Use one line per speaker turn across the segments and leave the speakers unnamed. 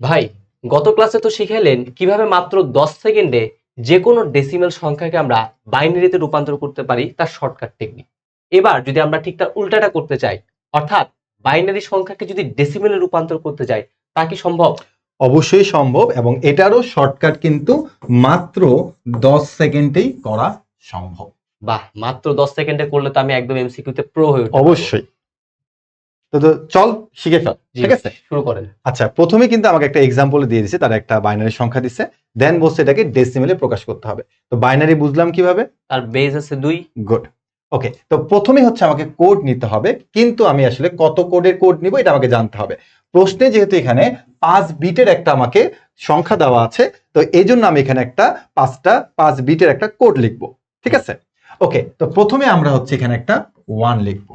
ভাই গত ক্লাসে তো শিখাইলেন কীভাবে মাত্র দশ সেকেন্ডে যে কোনো ডেসিমেল সংখ্যাকে আমরা বাইনারিতে রূপান্তর করতে পারি তার শর্টকাট টেকনিক এবার যদি আমরা ঠিক তার উল্টাটা করতে চাই অর্থাৎ বাইনারি সংখ্যাকে যদি ডেসিমেলে রূপান্তর করতে চাই তা কি সম্ভব?
অবশ্যই সম্ভব এবং এটারও শর্টকাট কিন্তু মাত্র দশ সেকেন্ডেই করা সম্ভব।
বাহ মাত্র দশ সেকেন্ডে করলে তো আমি একদম এমসিকিউতে প্রো হয়ে
অবশ্যই। তো চল শিখে ফেল। ঠিক আছে?
শুরু করেন।
আচ্ছা প্রথমে কিন্তু আমাকে একটা এক্সাম্পল দিয়ে দিছে তার একটা বাইনারি সংখ্যা দিছে। দেন বলছে এটাকে ডেসিমেলে প্রকাশ করতে হবে। তো বাইনারি বুঝলাম কীভাবে?
তার বেজ আছে দুই।
গুড ওকে তো প্রথমে হচ্ছে আমাকে কোড নিতে হবে কিন্তু আমি আসলে কত কোডের কোড নিব এটা আমাকে জানতে হবে। প্রশ্নে যেহেতু এখানে পাঁচ বিটের একটা আমাকে সংখ্যা দেওয়া আছে তো এই জন্য আমি এখানে একটা পাঁচটা পাঁচ বিটের একটা কোড লিখব। ঠিক আছে? ওকে তো প্রথমে আমরা হচ্ছে এখানে একটা ওয়ান লিখব।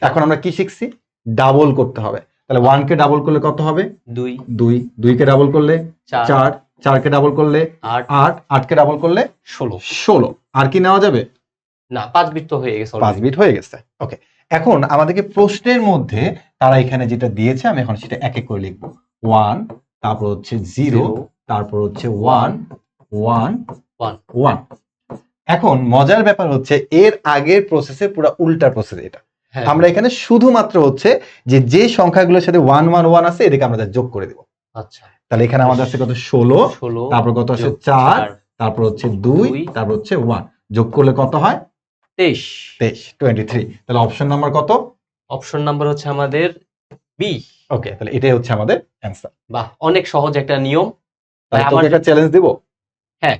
এখন আমরা কি শিখছি? ডাবল করতে হবে। তাহলে ওয়ান কে ডাবল করলে কত হবে?
দুই।
দুই। দুই কে ডাবল করলে
চার।
চার। চারকে ডাবল করলে
আট।
আট। কে ডাবল করলে
ষোলো।
ষোলো। আর কি নেওয়া যাবে?
না পাঁচ বিট তো হয়ে গেছে
পাঁচ বিট হয়ে গেছে। ওকে এখন আমাদেরকে প্রশ্নের মধ্যে তারা এখানে যেটা দিয়েছে আমি এখন সেটা এক এক করে লিখব। ওয়ান তারপর হচ্ছে জিরো তারপর হচ্ছে ওয়ান ওয়ান
One.
ওয়ান এখন মজার ব্যাপার হচ্ছে এর আগের প্রসেসের পুরো উল্টা প্রসেস এটা।
হ্যাঁ,
আমরা এখানে শুধুমাত্র হচ্ছে যে যে সংখ্যাগুলোর সাথে ওয়ান ওয়ান ওয়ান আছে এদিকে আমরা যোগ করে দেবো।
আচ্ছা।
তাহলে এখানে আমাদের আছে কত? ষোলো। তারপর কত আছে? চার। তারপর হচ্ছে দুই।
দুই,
তারপর হচ্ছে ওয়ান যোগ করলে কত হয়?
তেইশ।
তেইশ টোয়েন্টি থ্রি তাহলে অপশন নাম্বার কত?
অপশন নাম্বার হচ্ছে আমাদের বি
ওকে তাহলে এটাই হচ্ছে আমাদের অ্যান্সার
বাহ অনেক সহজ একটা নিয়ম।
তাহলে
আমার-
একটা চ্যালেঞ্জ দিব?
হ্যাঁ,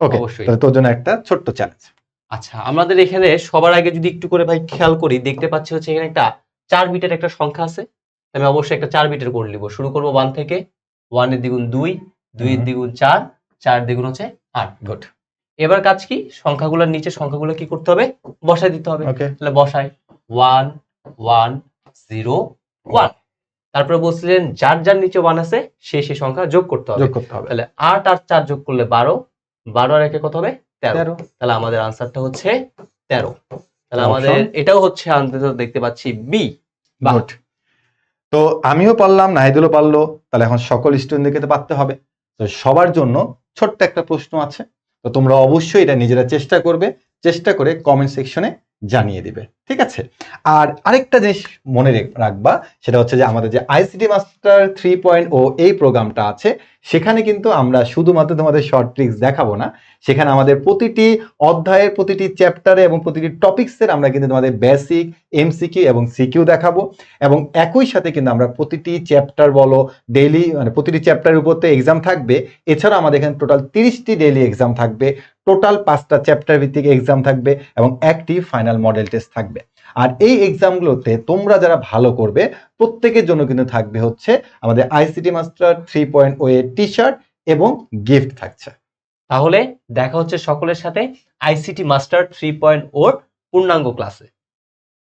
ওকে
অবশ্যই।
তাহলে তোর জন্য একটা ছোট্ট চ্যালেঞ্জ
আচ্ছা আমাদের এখানে সবার আগে যদি একটু করে ভাই খেয়াল করি দেখতে পাচ্ছি হচ্ছে এখানে একটা চার বিটের একটা সংখ্যা আছে। আমি অবশ্যই একটা চার বিটের করে নিব। শুরু করব ওয়ান থেকে। ওয়ানের দ্বিগুণ দুই দুইয়ের। দ্বিগুণ চার চার দ্বিগুণ হচ্ছে আট।
গুড
এবার কাজ কি? সংখ্যাগুলোর নিচে সংখ্যাগুলো কি করতে হবে? বসাই দিতে হবে। তাহলে বসাই ওয়ান ওয়ান জিরো ওয়ান তারপরে বলছিলেন যার যার নিচে ওয়ান আছে সে সে সংখ্যা যোগ করতে হবে।
যোগ করতে হবে।
তাহলে আট আর চার যোগ করলে বারো। বারো আর একে কত হবে? তেরো। তাহলে আমাদের আনসারটা হচ্ছে তেরো। তাহলে আমাদের এটাও হচ্ছে আনসার দেখতে পাচ্ছি বি।
গুড। তো আমিও পারলাম নাহিদুলও পারল তাহলে এখন সকল স্টুডেন্টদেরকে তো পারতে হবে। তো সবার জন্য ছোট্ট একটা প্রশ্ন আছে। তো তোমরা অবশ্যই এটা নিজেরা চেষ্টা করবে চেষ্টা করে কমেন্ট সেকশনে জানিয়ে দিবে। ঠিক আছে? আর আরেকটা জিনিস মনে রাখবা, সেটা হচ্ছে যে আমাদের যে ICT master three point O এই প্রোগ্রামটা আছে, সেখানে কিন্তু আমরা শুধুমাত্র তোমাদের শর্ট ট্রিক্স দেখাবো না, সেখানে আমাদের প্রতিটি অধ্যায়ের প্রতিটি চ্যাপ্টারে এবং প্রতিটি টপিক্সের আমরা কিন্তু তোমাদের বেসিক এমসিকিউ এবং সিকিউ দেখাবো, এবং একই সাথে কিন্তু আমরা প্রতিটি চ্যাপ্টার বলো ডেইলি মানে প্রতিটি চ্যাপ্টারের উপর তো এক্সাম থাকবে, এছাড়া আমাদের এখানে টোটাল তিরিশটি ডেইলি এক্সাম থাকবে টোটাল পাঁচটা চ্যাপ্টার ভিত্তিক এক্সাম থাকবে, এবং একটি ফাইনাল মডেল টেস্ট থাকবে আর এই এক্সামগুলোতে তোমরা যারা ভালো করবে, প্রত্যেকের জন্য কিন্তু থাকবে হচ্ছে আমাদের ICT master three point O এর টি শার্ট এবং গিফট থাকছে।
তাহলে দেখা হচ্ছে সকলের সাথে আইসিটি মাস্টার থ্রি পয়েন্ট ওর পূর্ণাঙ্গ ক্লাসে